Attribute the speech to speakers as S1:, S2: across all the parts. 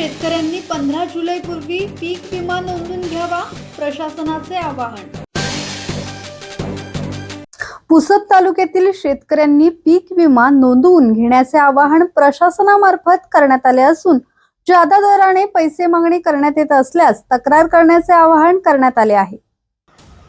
S1: शेतकऱ्यांनी पंधरा जुलैपूर्वी पीक विमा नोंदवून घ्यावा प्रशासनाचे आवाहन. पुसद तालुक्यातील शेतकऱ्यांनी पीक विमा नोंदवून घेण्याचे आवाहन प्रशासनामार्फत करण्यात आले असून जादा दराने पैसे मागणी करण्यात येत असल्यास तक्रार करण्याचे आवाहन करण्यात आले आहे.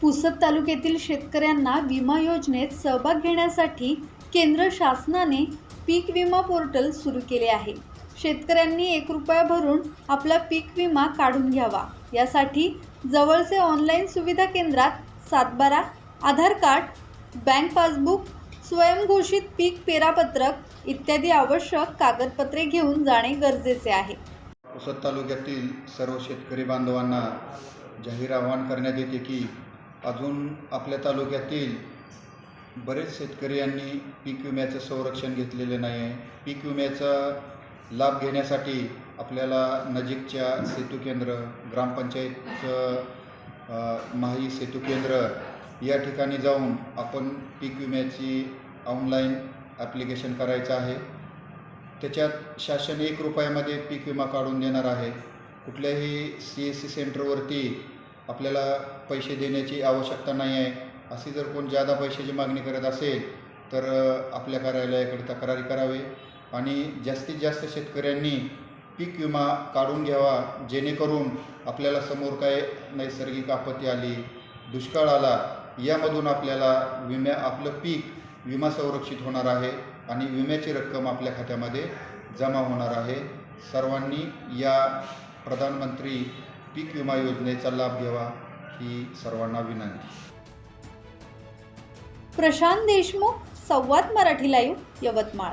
S1: पुसद तालुक्यातील शेतकऱ्यांना विमा योजनेत सहभाग घेण्यासाठी केंद्र शासनाने पीक विमा पोर्टल सुरू केले आहे. शेतकऱ्यांनी एक रुपया भरून आपला पीक विमा काढून घ्यावा. यासाठी जवळचे ऑनलाईन सुविधा केंद्रात सातबारा आधार कार्ड बँक पासबुक स्वयंघोषित पीक पेरापत्रक इत्यादी आवश्यक कागदपत्रे घेऊन जाणे गरजेचे आहे.
S2: पुसद तालुक्यातील सर्व शेतकरी बांधवांना जाहीर आवाहन करण्यात येते की अजून आपल्या तालुक्यातील बरेच शेतकरी यांनी पीक विम्याचं संरक्षण घेतलेले नाही आहे पीक विम्याचा लाभ घेण्यासाठी आपल्याला नजीकच्या सेतू केंद्र ग्रामपंचायतचं माही सेतू केंद्र या ठिकाणी जाऊन आपण पीक विम्याची ऑनलाईन ॲप्लिकेशन करायचं आहे. त्याच्यात शासन एक रुपयामध्ये पीक विमा काढून देणार आहे. कुठल्याही सी एस सी सेंटरवरती आपल्याला पैसे देण्याची आवश्यकता नाही आहे. अशी जर कोण जादा पैशाची मागणी करत असेल तर आपल्या कार्यालयाकडे तक्रारी करावी. आणि जास्तीत जास्त शेतकऱ्यांनी पीक विमा काढून घ्यावा जेणेकरून आपल्याला समोर काय नैसर्गिक आपत्ती आली दुष्काळ आला यामधून आपल्याला विम्या आपलं पीक विमा संरक्षित होणार आहे आणि विम्याची रक्कम आपल्या खात्यामध्ये जमा होणार आहे. सर्वांनी या प्रधानमंत्री पीक विमा योजनेचा लाभ घ्यावा ही सर्वांना विनंती.
S1: प्रशांत देशमुख संवाद मराठी लाईव्ह यवतमाळ.